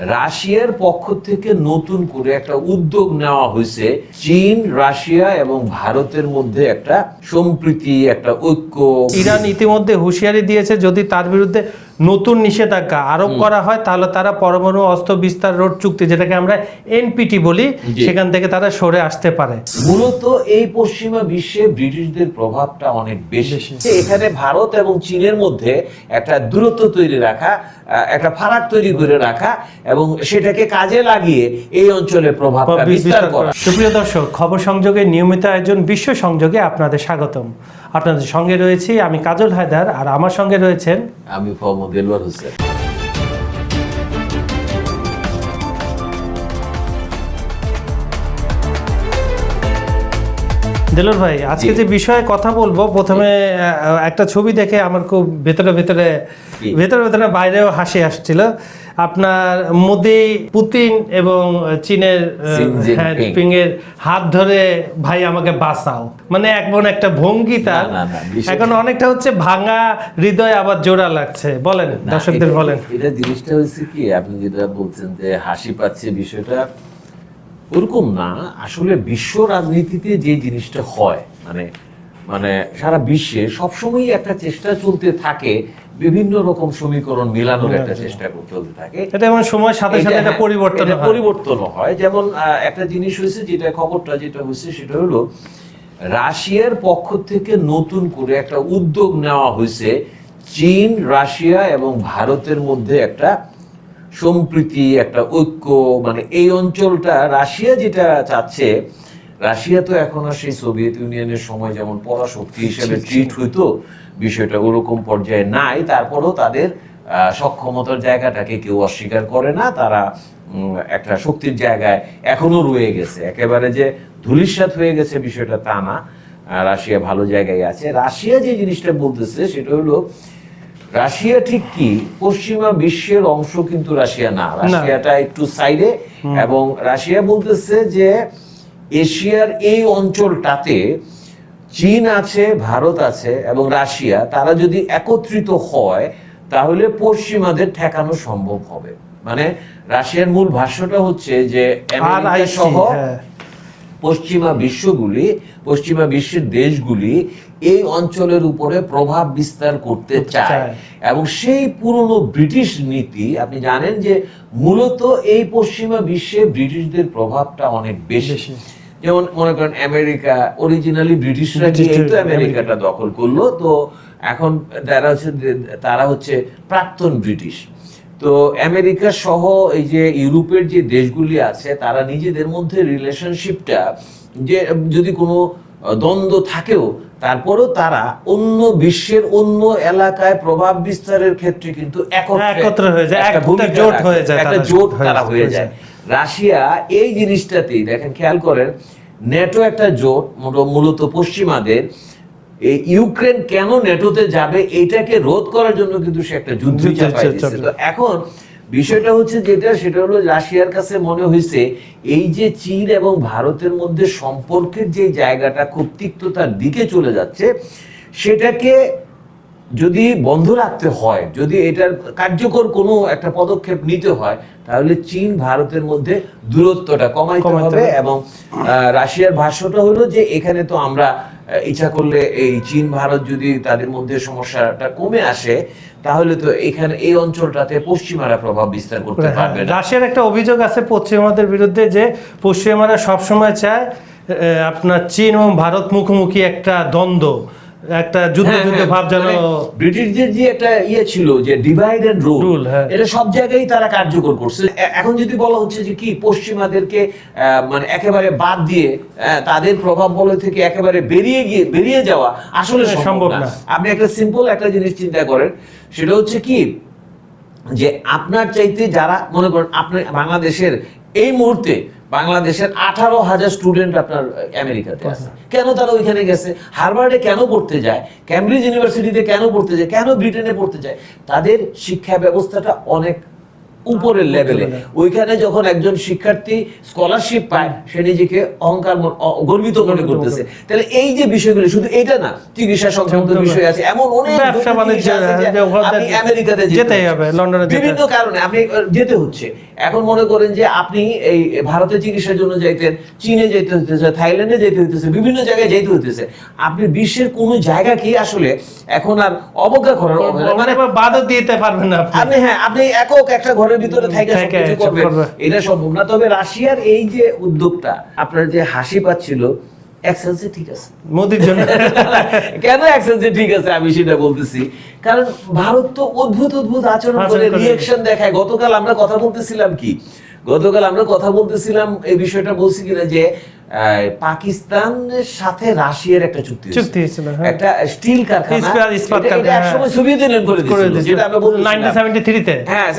রাশিয়ার পক্ষ থেকে নতুন করে একটা উদ্যোগ নেওয়া হয়েছে। চীন, রাশিয়া এবং ভারতের মধ্যে একটা সম্প্রীতি, একটা ঐক্য। ইরান ইতিমধ্যে হুঁশিয়ারি দিয়েছে যদি তার বিরুদ্ধে নতুন নিষেধাজ্ঞা আরোপ করা হয় তাহলে তারা পরমাণু অস্ত্র বিস্তার রোড চুক্তি যেটাকে আমরা এনপিটি বলি সেখান থেকে তারা সরে আসতে পারে। মূলত এই পশ্চিমা বিশ্বে ব্রিটিশদের প্রভাবটা অনেক বেশি। এখানে ভারত এবং চীনের মধ্যে একটা দূরত্ব তৈরি রাখা একটা ফারাক তৈরি করে রাখা এবং সেটাকে কাজে লাগিয়ে এই অঞ্চলে প্রভাব বিস্তার করা। সুপ্রিয় দর্শক খবর সংযোগে নিয়মিত আয়োজন বিশ্ব সংযোগে আপনাদের স্বাগতম। আপনাদের সঙ্গে রয়েছি আমি কাজল হায়দার আর আমার সঙ্গে রয়েছেন আমি মোহাম্মদ এলওয়ার হোসেন। দেলোর ভাই আজকে যে বিষয়ে কথা বলব প্রথমে একটা ছবি দেখে আমার খুব ভেতরে ভেতরে ভেতরে ভেতরে বাইরেও হাসি আসছিল। আপনার মোদি পুতিন এবং চীনের জিনপিং। হ্যাঁ, এর হাত ধরে ভাই আমাকে বাঁচাও। মানে এমন একটা ভঙ্গি তার। এখন অনেকটা হচ্ছে ভাঙা হৃদয় আবার জোড়া লাগছে। বলেন দর্শকদের বলেন। এটা জিনিসটা হচ্ছে কি আপনি যেটা বলছেন যে হাসি পাচ্ছে বিষয়টা ওরকম না। আসলে বিশ্ব রাজনীতিতে যে জিনিসটা হয় মানে মানে সারা বিশ্বে সবসময় একটা চেষ্টা চলতে থাকে বিভিন্ন রকম সমীকরণ মিলানোর একটা চেষ্টা চলতে থাকে। এটা এমন সময়ের সাথে সাথে এটা পরিবর্তন পরিবর্তন হয়। যেমন একটা জিনিস হয়েছে যেটা খবরটা যেটা হয়েছে সেটা হলো রাশিয়ার পক্ষ থেকে নতুন করে একটা উদ্যোগ নেওয়া হয়েছে চীন রাশিয়া এবং ভারতের মধ্যে একটা সম্প্রীতি একটা ঐক্য মানে এই অঞ্চলটা রাশিয়া যেটা চাচ্ছে রাশিয়া তো এখন আর সেই সোভিয়েত ইউনিয়নের সময় যেমন পরাশক্তি হিসেবে ট্রিট হইতো বিষয়টা ওরকম পর্যায়ে নাই। তারপরেও তাদের সক্ষমতার জায়গাটাকে কেউ অস্বীকার করে না। তারা একটা শক্তির জায়গায় এখনও রয়ে গেছে। একেবারে যে ধূলিসাৎ হয়ে গেছে বিষয়টা তা না। রাশিয়া ভালো জায়গায় আছে। রাশিয়া যে জিনিসটা বলতেছে সেটা হলো রাশিয়া ঠিক কি? পশ্চিমা বিশ্বের অংশ কিন্তু রাশিয়া না। রাশিয়াটা একটু সাইডে এবং রাশিয়া বলতেছে যে এশিয়ার এই অঞ্চলটাতে চীন আছে ভারত আছে এবং রাশিয়া তারা যদি একত্রিত হয় তাহলে পশ্চিমাদের ঠেকানো সম্ভব হবে মানে রাশিয়ার মূল ভাষ্যটা হচ্ছে যে আমেরিকা সহ হ্যাঁ পশ্চিমা বিশ্বগুলি পশ্চিমা বিশ্বের দেশগুলি এই অঞ্চলের উপরে প্রভাব বিস্তার করতে চায়। এবং সেই পুরনো ব্রিটিশ নীতি আপনি জানেন যে মূলত এই পশ্চিমা বিশ্বে ব্রিটিশদের প্রভাবটা অনেক বেশি। যেমন মনে করেন আমেরিকা অরিজিনালি ব্রিটিশরা গিয়ে তো আমেরিকাটা দখল করল তো এখন তারা হচ্ছে তারা হচ্ছে প্রাক্তন ব্রিটিশ তো আমেরিকা সহ এই যে ইউরোপের যে দেশগুলি আছে তারা নিজেদের মধ্যে রিলেশনশিপটা যে যদি কোনো দ্বন্দ্ব থাকেও তারপরেও তারা অন্য বিশ্বের অন্য এলাকায় প্রভাব বিস্তারের ক্ষেত্রে কিন্তু একত্রে হয়ে যায়, একটা জোট হয়ে যায় একটা তারা, জোট হয়ে তারা যায়। রাশিয়া এই জিনিসটাতেই দেখেন খেয়াল করেন নেটো একটা জোট মূলত পশ্চিমাদের। এই ইউক্রেন কেন নেটোতে যাবে এইটাকে রোধ করার জন্য কিন্তু সে একটা যুদ্ধ এখন বিষয়টা হচ্ছে যেটা সেটা হলো রাশিয়ার কাছে মনে হয়েছে এই যে চীন এবং ভারতের মধ্যে সম্পর্কের যে জায়গাটা খুব তিক্ততার দিকে চলে যাচ্ছে সেটাকে যদি বন্ধ রাখতে হয় যদি এটার কার্যকর কোনো একটা পদক্ষেপ নিতে হয় তাহলে চীন ভারতের মধ্যে দূরত্বটা কমাইতে হবে। এবং রাশিয়ার ভাষ্যটা হলো যে এখানে তো আমরা ইচ্ছা করলে এই চীন ভারত যদি তাদের মধ্যে সমস্যাটা কমে আসে তাহলে তো এখানে এই অঞ্চলটাতে পশ্চিমারা প্রভাব বিস্তার করতে হ্যাঁ, পারবে রাশিয়ার একটা অভিযোগ আছে পশ্চিমাদের বিরুদ্ধে যে পশ্চিমারা সবসময় চায় আপনার চীন এবং ভারত মুখোমুখি একটা দ্বন্দ্ব একটা যুদ্ধ হ্যাঁ, যুদ্ধ হ্যাঁ, ভাব যেন মানে ব্রিটিশদের যে একটা ইয়ে ছিল যে ডিভাইড এন্ড রুল। এটা সব জায়গায় তারা কার্যকর করছে এখন যদি বলা হচ্ছে যে কি পশ্চিমাদেরকে মানে একেবারে বাদ দিয়ে তাদের প্রভাব বলয় থেকে একেবারে বেরিয়ে গিয়ে বেরিয়ে যাওয়া আসলে হ্যাঁ, সম্ভব না না। আপনি একটা সিম্পল একটা জিনিস চিন্তা করেন সেটা হচ্ছে কি যে আপনার চাইতে যারা মনে করেন আপনার বাংলাদেশের এই মুহূর্তে বাংলাদেশের আঠারো হাজার স্টুডেন্ট আপনার আমেরিকাতে আছে। কেন তারা ওইখানে গেছে? হার্ভার্ডে কেন পড়তে যায়? ক্যামব্রিজ ইউনিভার্সিটিতে কেন পড়তে যায়? কেন ব্রিটেনে পড়তে যায়? তাদের শিক্ষা ব্যবস্থাটা অনেক উপরের লেভেলে ওইখানে যখন একজন শিক্ষার্থী স্কলারশিপ পায় সে নিজেকে অহংকার গর্বিত মনে করতেছে। তাহলে এই যে বিষয়গুলি শুধু এটা না চিকিৎসা সংক্রান্ত বিষয় আছে। এমন অনেক ব্যবসা বাণিজ্য, আমেরিকাতে যেতে হবে, লন্ডনে বিভিন্ন কারণে আপনি যেতে হচ্ছে। এখন মনে করেন যে আপনি এই ভারতে চিকিৎসার জন্য যাইতেন চীনে যেতে হইতেছে থাইল্যান্ডে যেতে হইতেছে বিভিন্ন জায়গায় যেতে হইতেছে। আপনি বিশ্বের কোনো জায়গা কি আসলে এখন আর অবজ্ঞা করার মানে বাদও দিতে পারবেন না আপনি। হ্যাঁ আপনি একক একটা ঘরের ভিতরে থেকে। এটা সম্ভব না। তবে রাশিয়ার এই যে উদ্যোগটা আপনার যে হাসি পাচ্ছিল এক্সেন্সে ঠিক আছে। মোদির জন্য। কেন এক্সেন্সে ঠিক আছে আমি সেটা বলতেছি? কারণ ভারত তো অদ্ভুত অদ্ভুত আচরণ করে। রিয়েকশন দেখায়। গতকাল আমরা কথা বলতেছিলাম কি? গতকাল আমরা কথা বলতেছিলাম এই বিষয়টা বলছি কিনা যে পাকিস্তানের সাথে রাশিয়ার একটা চুক্তি চুক্তি হয়েছিল, হ্যাঁ। একটা স্টিল কারখানা। ইস্পাত- ইস্পাত এটা- এটা কারখানা, একসময় সোভিয়েত ইউনিয়ন করে করে দিয়েছিল। যেটা আমরা বলতেছিলাম। 1973 তে হ্যাঁ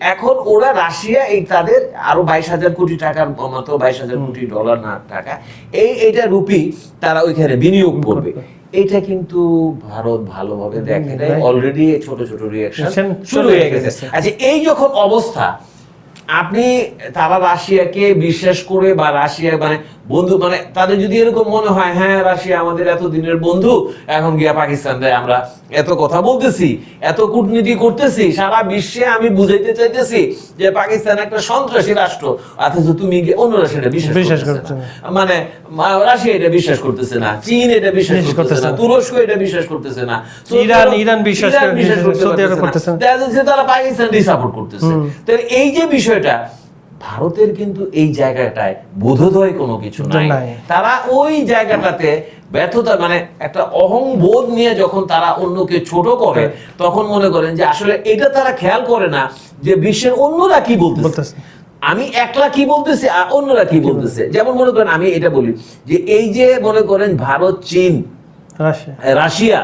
এখন ওরা রাশিয়া এই তাদের আরও বাইশ হাজার কোটি টাকার মতো বাইশ হাজার কোটি ডলার না টাকা এই এইটা রুপি তারা ওইখানে বিনিয়োগ করবে। এটা কিন্তু ভারত ভালোভাবে দেখে নাই। অলরেডি ছোট ছোট রিয়াকশন শুরু হয়ে গেছে। গেছে। আচ্ছা এই যখন অবস্থা আপনি তারা রাশিয়াকে বিশ্বাস করে বা রাশিয়া মানে বন্ধু মানে তাদের যদি এরকম মনে হয় হ্যাঁ রাশিয়া আমাদের এত দিনের বন্ধু এখন গিয়া পাকিস্তান দেয় আমরা এত কথা বলতেছি এত কূটনীতি করতেছি সারা বিশ্বে আমি বুঝাইতে চাইতেছি যে পাকিস্তান একটা সন্ত্রাসী রাষ্ট্র অথচ তুমি গিয়ে অন্যরা সেটা বিশ্বাস করতেছে মানে রাশিয়া এটা বিশ্বাস করতেছে না চীন এটা বিশ্বাস করতেছে না তুরস্ক এটা বিশ্বাস করতেছে না ইরান- ইরান বিশ্বাস করতেছে না। তারা পাকিস্তানকে সাপোর্ট করতেছে। তো এই যে বিষয়টা ভারতের কিন্তু এই জায়গাটায় বোধোদয় কোনো কিছু নাই। তারা ওই জায়গাটাতে ব্যর্থতা মানে একটা অহংবোধ নিয়ে যখন তারা অন্যকে ছোট করে তখন মনে করেন যে আসলে এটা তারা খেয়াল করে না যে বিশ্বের অন্যরা কি বলতেছে। আমি একলা কি বলতেছি আর অন্যরা কি বলতেছে? যেমন মনে করেন আমি এটা বলি যে এই যে মনে করেন ভারত চীন রাশিয়া। রাশিয়া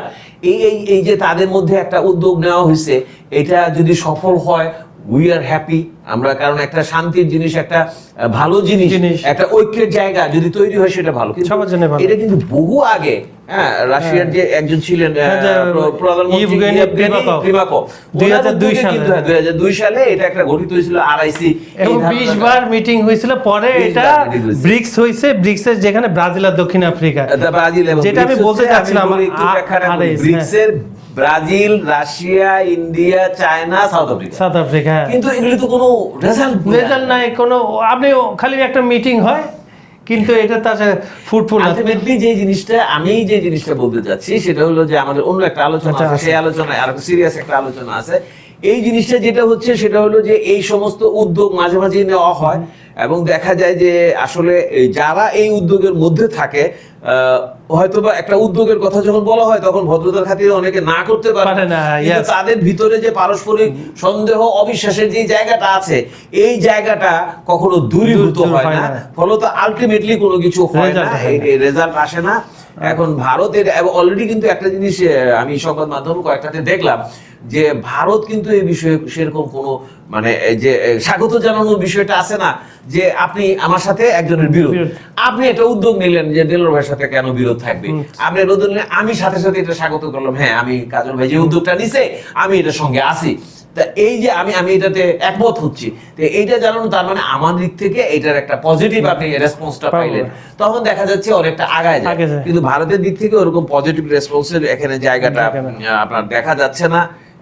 এই এই এই যে তাদের মধ্যে একটা উদ্যোগ নেওয়া হয়েছে এটা যদি সফল হয় উই আর হ্যাপি আমরা কারণ একটা শান্তির জিনিস একটা ভালো জিনিস। একটা ঐক্যের জায়গা যদি তৈরি হয় সেটা ভালো সবার জন্য এটা কিন্তু বহু আগে হ্যাঁ রাশিয়ার যে একজন ছিলেন হ্যাঁ, যে প্র- প্রধানমন্ত্রী ইভগেনি ইয়েভগেনি প্রিমাকভ। প্রিমাকভ। 2002 ওনার উদ্যোগে সালে। কিন্তু, 2002 সালে এটা একটা গঠিত হয়েছিল আরআইসি এবং বিশ বার মিটিং হয়েছিল পরে এটা হয়েছে। ব্রিক্স হয়েছে যেখানে ব্রাজিল আর দক্ষিণ আফ্রিকা ব্রাজিল যেটা আমি বলতে চাচ্ছিলাম, হ্যাঁ। ব্রিক্সের Brazil Russia India China South Africa. South Africa হ্যাঁ। কিন্তু এগুলি তো কোনো রেজাল্ট রেজাল্ট নাই কোনো আপনি খালি একটা মিটিং হয় কিন্তু এটা তার ফুটফুল আলটিমেটলি যে জিনিসটা আমি যে জিনিসটা বলতে চাচ্ছি সেটা হলো যে আমাদের অন্য একটা আলোচনা আচ্ছা, আছে। সেই আলোচনায় আর সিরিয়াস একটা আলোচনা আছে। এই জিনিসটা যেটা হচ্ছে সেটা হলো যে এই সমস্ত উদ্যোগ মাঝে মাঝে নেওয়া হয় এবং দেখা যায় যে আসলে যারা এই উদ্যোগের মধ্যে থাকে আহ, হয়তোবা একটা উদ্যোগের কথা যখন বলা হয় তখন ভদ্রতার খাতিরে অনেকে না করতে পারে। না, তাদের ভিতরে যে পারস্পরিক সন্দেহ অবিশ্বাসের যে জায়গাটা আছে এই জায়গাটা কখনো দূরীভূত হয় না। ফলত আলটিমেটলি কোনো কিছু হয় না রেজাল্ট আসে না। এখন ভারতের অলরেডি কিন্তু একটা জিনিস আমি সংবাদ মাধ্যম কয়েকটাতে দেখলাম যে ভারত কিন্তু এই বিষয়ে সেরকম কোনো মানে যে স্বাগত জানানোর বিষয়টা আছে না যে আপনি আমার সাথে একজনের বিরোধ। আপনি এটা উদ্যোগ নিলেন যে দেলোর ভাইয়ের সাথে কেন বিরোধ থাকবে? আপনি নিলেন আমি সাথে সাথে এটা স্বাগত করলাম হ্যাঁ আমি কাজল ভাই যে উদ্যোগটা নিছে আমি এটার সঙ্গে আছি। তা এই যে আমি আমি এটাতে একমত হচ্ছি। তো এইটা জানানো তার মানে আমার দিক থেকে এটার একটা পজিটিভ আপনি রেসপন্সটা পাইলেন। তখন দেখা যাচ্ছে অনেকটা আগায় যায়। কিন্তু ভারতের দিক থেকে ওরকম পজিটিভ রেসপন্সের এখানে জায়গাটা আপনার দেখা যাচ্ছে না।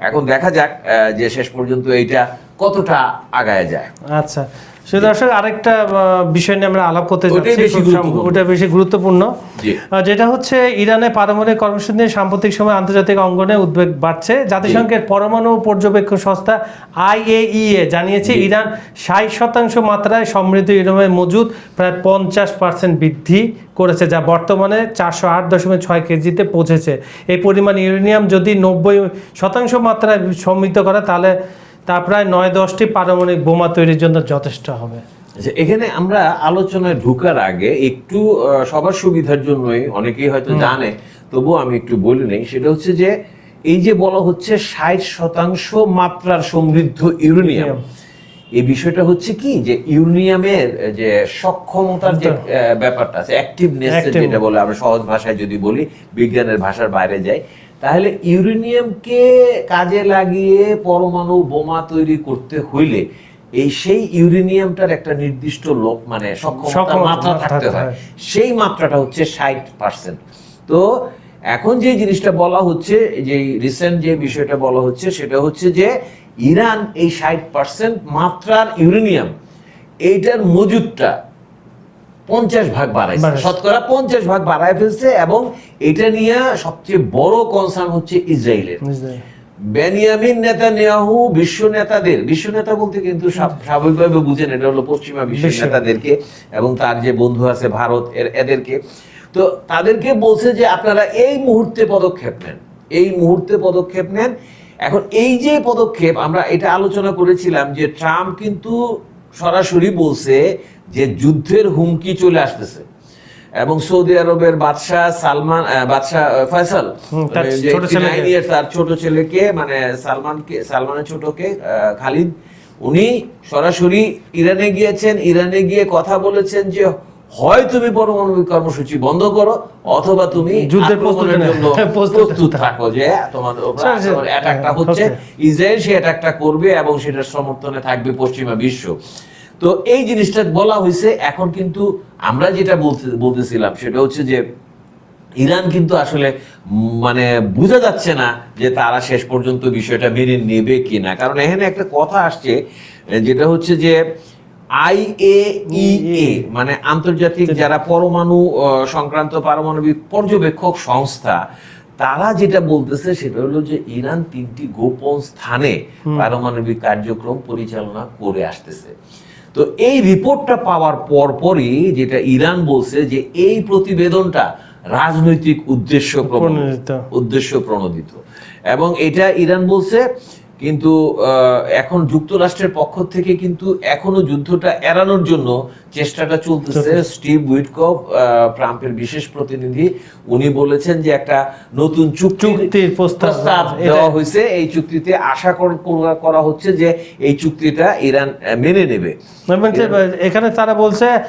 এখন দেখা যাক যে শেষ পর্যন্ত এইটা কতটা আগায় যায়। আচ্ছা। শুধু দর্শক আরেকটা বিষয় নিয়ে আমরা আলাপ করতে যাচ্ছি বেশি খুব সাম- গুরুত্বপূর্ণ। ওটা বেশি গুরুত্বপূর্ণ। যেটা হচ্ছে ইরানের পারমাণবিক কর্মসূচি নিয়ে সাম্প্রতিক সময় আন্তর্জাতিক অঙ্গনে উদ্বেগ বাড়ছে। জাতিসংঘের পরমাণু পর্যবেক্ষণ সংস্থা আইএইএ জানিয়েছে ইরান ষাট শতাংশ মাত্রায় সমৃদ্ধ ইউরেনিয়ামের মজুদ প্রায় পঞ্চাশ পার্সেন্ট বৃদ্ধি করেছে যা বর্তমানে চারশো আট দশমিক ছয় কেজিতে পৌঁছেছে। এই পরিমাণ ইউরেনিয়াম যদি নব্বই শতাংশ মাত্রায় সমৃদ্ধ করে তাহলে তা প্রায় নয় দশটি পারমাণবিক বোমা তৈরির জন্য যথেষ্ট হবে। আচ্ছা, এখানে আমরা আলোচনায় ঢোকার আগে একটু সবার সুবিধার জন্যই অনেকেই হয়তো জানে তবুও আমি একটু বলে নেই সেটা হচ্ছে যে এই যে বলা হচ্ছে ষাট শতাংশ মাত্রার সমৃদ্ধ ইউরেনিয়াম এই বিষয়টা হচ্ছে কি? যে ইউরেনিয়ামের যে সক্ষমতার যে ব্যাপারটা আছে অ্যাক্টিভনেস যেটা বলে আমরা সহজ ভাষায় যদি বলি বিজ্ঞানের ভাষার বাইরে যাই তাহলে ইউরেনিয়ামকে কাজে লাগিয়ে পরমাণু বোমা তৈরি করতে হইলে এই সেই ইউরেনিয়ামটার একটা নির্দিষ্ট লোক মানে সক্ষমতা মাত্রা থাকতে হয়। সেই মাত্রাটা হচ্ছে ষাট পার্সেন্ট তো এখন যে জিনিসটা বলা হচ্ছে যে রিসেন্ট যে বিষয়টা বলা হচ্ছে সেটা হচ্ছে যে ইরান এই ষাট পার্সেন্ট মাত্রার ইউরেনিয়াম এইটার মজুদটা পঞ্চাশ ভাগ বাড়াইছে। শতকরা পঞ্চাশ ভাগ বাড়ায় ফেলছে এবং এটা নিয়ে সবচেয়ে বড় কনসার্ন হচ্ছে ইসরায়েলের। বেনিয়ামিন নেতানিয়াহু বিশ্ব নেতাদের বিশ্ব নেতা বলতে কিন্তু স্বাভাবিকভাবে বুঝেন এটা হলো পশ্চিমা বিশ্ব। নেতাদেরকে এবং তার যে বন্ধু আছে ভারত এর এদেরকে। তো তাদেরকে বলছে যে আপনারা এই মুহূর্তে পদক্ষেপ নেন এই মুহূর্তে পদক্ষেপ নেন। এখন এই যে পদক্ষেপ আমরা এটা আলোচনা করেছিলাম যে ট্রাম্প কিন্তু সরাসরি বলছে যে যুদ্ধের হুমকি চলে আসতেছে এবং সৌদি আরবের বাদশাহ সালমান বাদশাহ ফয়সাল হুম, তার মানে ছোট ছেলেকে। মানে সালমান কে ছেলেকে মানে সালমানকে সালমানের ছোটকে খালিদ উনি সরাসরি ইরানে গিয়েছেন ইরানে গিয়ে কথা বলেছেন যে হয় তুমি পারমাণবিক কর্মসূচি বন্ধ করো অথবা তুমি যুদ্ধের আক্রমণের প্রস্তুতি জন্য প্রস্তুত প্রস্তুত থাকো যে তোমাদের স্যার, স্যার, অ্যাটাকটা হ্যাঁ, হচ্ছে হচ্ছে। ইসরায়েল সে অ্যাটাকটা করবে এবং সেটার সমর্থনে থাকবে পশ্চিমা বিশ্ব। তো এই জিনিসটা বলা হয়েছে এখন কিন্তু আমরা যেটা বলতে বলতেছিলাম সেটা হচ্ছে যে ইরান কিন্তু আসলে মানে বোঝা যাচ্ছে না যে তারা শেষ পর্যন্ত বিষয়টা মেনে নেবে কিনা। কারণ এখানে একটা কথা আসছে যেটা হচ্ছে যে আইএইএ মানে আন্তর্জাতিক যারা পরমাণু সংক্রান্ত পারমাণবিক পর্যবেক্ষক সংস্থা তারা যেটা বলতেছে সেটা হলো যে ইরান তিনটি গোপন স্থানে পারমাণবিক কার্যক্রম পরিচালনা করে আসতেছে। তো এই রিপোর্টটা পাওয়ার পরপরই যেটা ইরান বলছে যে এই প্রতিবেদনটা রাজনৈতিক উদ্দেশ্য। উদ্দেশ্য প্রণোদিত। এবং এটা ইরান বলছে কিন্তু আহ, এখন যুক্তরাষ্ট্রের পক্ষ থেকে কিন্তু এখনও যুদ্ধটা এড়ানোর জন্য চেষ্টাটা চলতেছে। স্টিভ উইটকফ আহ, ট্রাম্পের বিশেষ প্রতিনিধি উনি বলেছেন যে একটা নতুন চুক্তি চুক্তির প্রস্তাব। দেওয়া হয়েছে। এই চুক্তিতে আশা কর- হচ্ছে যে এই চুক্তিটা ইরান মেনে নেবে। এখানে তারা বলছে আহ,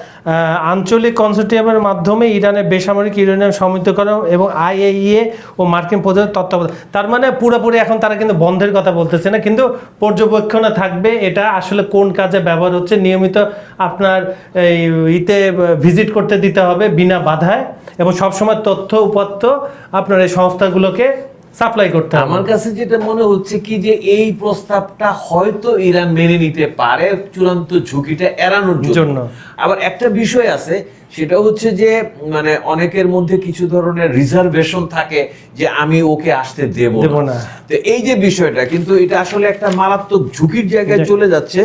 আঞ্চলিক কনসোর্টিয়ামের মাধ্যমে ইরানের বেসামরিক ইউরেনিয়াম সমৃদ্ধ করা এবং আইএইএ ও মার্কিন প্রজাতির তত্ত্বাবধান তার মানে পুরোপুরি এখন তারা কিন্তু বন্ধের কথা বলতেছে। না, কিন্তু পর্যবেক্ষণে থাকবে এটা আসলে কোন কাজে ব্যবহার হচ্ছে। নিয়মিত আপনার এই ইতে ভিজিট করতে দিতে হবে বিনা বাধায় এবং সবসময় তথ্য উপাত্ত আপনার এই সংস্থাগুলোকে সাপ্লাই করতে আমার কাছে যেটা মনে হচ্ছে কি যে এই প্রস্তাবটা হয়তো ইরান মেনে নিতে পারে চূড়ান্ত ঝুঁকিটা এড়ানোর জন্য। আবার একটা বিষয় আছে সেটা হচ্ছে যে মানে অনেকের মধ্যে কিছু ধরনের রিজার্ভেশন থাকে যে আমি ওকে আসতে দেব না। তো এই যে বিষয়টা কিন্তু এটা আসলে একটা মারাত্মক ঝুঁকির জায়গায় চলে যাচ্ছে।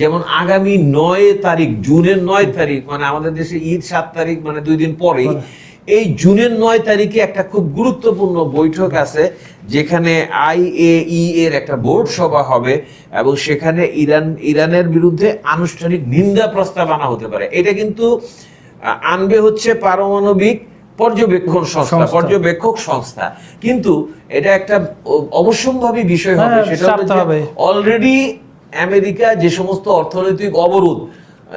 যেমন আগামী নয় তারিখ জুনের নয় তারিখ মানে আমাদের দেশে ঈদ সাত তারিখ মানে দুই দিন পরেই এই জুনের নয় তারিখে একটা খুব গুরুত্বপূর্ণ বৈঠক আছে যেখানে আইএই এর একটা বোর্ড সভা হবে এবং সেখানে ইরান ইরানের বিরুদ্ধে আনুষ্ঠানিক নিন্দা প্রস্তাব আনা হতে পারে এটা কিন্তু আনবে হচ্ছে পারমাণবিক পর্যবেক্ষণ সংস্থা। পর্যবেক্ষক সংস্থা কিন্তু এটা একটা অবশ্যম্ভাবী বিষয় হবে হ্যাঁ, সেটা হবে। অলরেডি আমেরিকা যে সমস্ত অর্থনৈতিক অবরোধ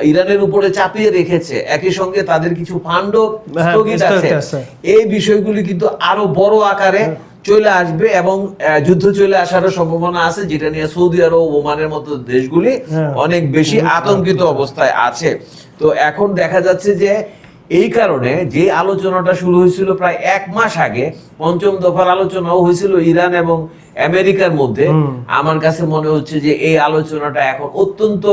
ইরানের উপরে চাপিয়ে রেখেছে। একই সঙ্গে তাদের কিছু ফান্ডও হ্যাঁ, স্থগিত আছে। এই বিষয়গুলি কিন্তু আরও বড় আকারে চলে আসবে এবং যুদ্ধ চলে আসারও সম্ভাবনা আছে যেটা নিয়ে সৌদি আরব ওমানের মতো দেশগুলি হ্যাঁ। অনেক বেশি আতঙ্কিত অবস্থায় আছে। তো এখন দেখা যাচ্ছে যে এই কারণে যে আলোচনাটা শুরু হয়েছিল প্রায় এক মাস আগে পঞ্চম দফার আলোচনাও হয়েছিল ইরান এবং আমেরিকার মধ্যে। আমার কাছে মনে হচ্ছে যে এই আলোচনাটা এখন অত্যন্ত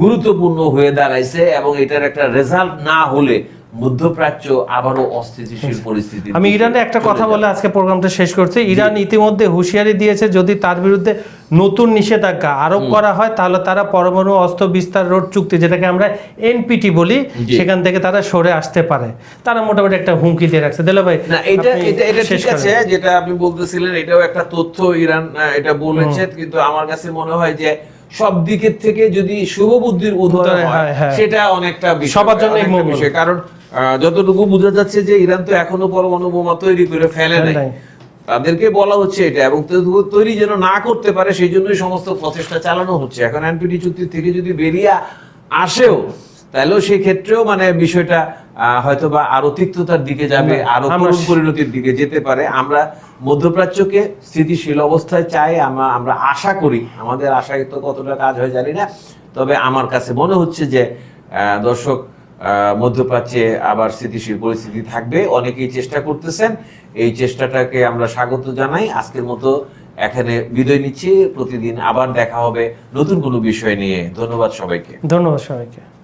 গুরুত্বপূর্ণ হয়ে দাঁড়াইছে এবং এটার একটা রেজাল্ট না হলে মধ্যপ্রাচ্য আবারও অস্থিতিশীল পরিস্থিতি আমি ইরানে একটা কথা বলে আজকে প্রোগ্রামটা শেষ করছি। ইরান ইতিমধ্যে হুঁশিয়ারি দিয়েছে যদি তার বিরুদ্ধে নতুন নিষেধাজ্ঞা আরোপ করা হয় তাহলে তারা পরমাণু অস্ত্র বিস্তার রোড চুক্তি যেটাকে আমরা এনপিটি বলি সেখান থেকে তারা সরে আসতে পারে। তারা মোটামুটি একটা হুমকি দিয়ে রাখছে। দিল ভাই না এটা এটা এটা ঠিক আছে যেটা আপনি বলতেছিলেন এটাও একটা তথ্য ইরান এটা বলেছে কিন্তু আমার কাছে মনে হয় যে সব দিকের থেকে যদি শুভ বুদ্ধির উদয় উদয় হয় হয়। সেটা অনেকটা সবার জন্য বিষয়। কারণ যতটুকু বোঝা যাচ্ছে যে ইরান তো এখনও পরমাণু বোমা তৈরি করে ফেলে নাই। তাদেরকে বলা হচ্ছে এটা এবং তৈরি যেন না করতে পারে সেই জন্যই সমস্ত প্রচেষ্টা চালানো হচ্ছে। এখন এনপিটি চুক্তি থেকে যদি বেরিয়ে আসেও তাহলেও সেই ক্ষেত্রেও মানে বিষয়টা হয়তো বা আরও তিক্ততার দিকে যাবে আরও করুণ পরিণতির দিকে যেতে পারে। আমরা মধ্যপ্রাচ্যকে স্থিতিশীল অবস্থায় চাই আমরা আমরা আশা করি আমাদের আশায় তো কতটা কাজ হয় জানি না তবে আমার কাছে মনে হচ্ছে যে আহ, দর্শক মধ্যপ্রাচ্যে আবার স্থিতিশীল পরিস্থিতি থাকবে। অনেকেই চেষ্টা করতেছেন। এই চেষ্টাটাকে আমরা স্বাগত জানাই। আজকের মতো এখানে বিদায় নিচ্ছি। প্রতিদিন আবার দেখা হবে নতুন কোনো বিষয় নিয়ে। ধন্যবাদ সবাইকে। ধন্যবাদ সবাইকে।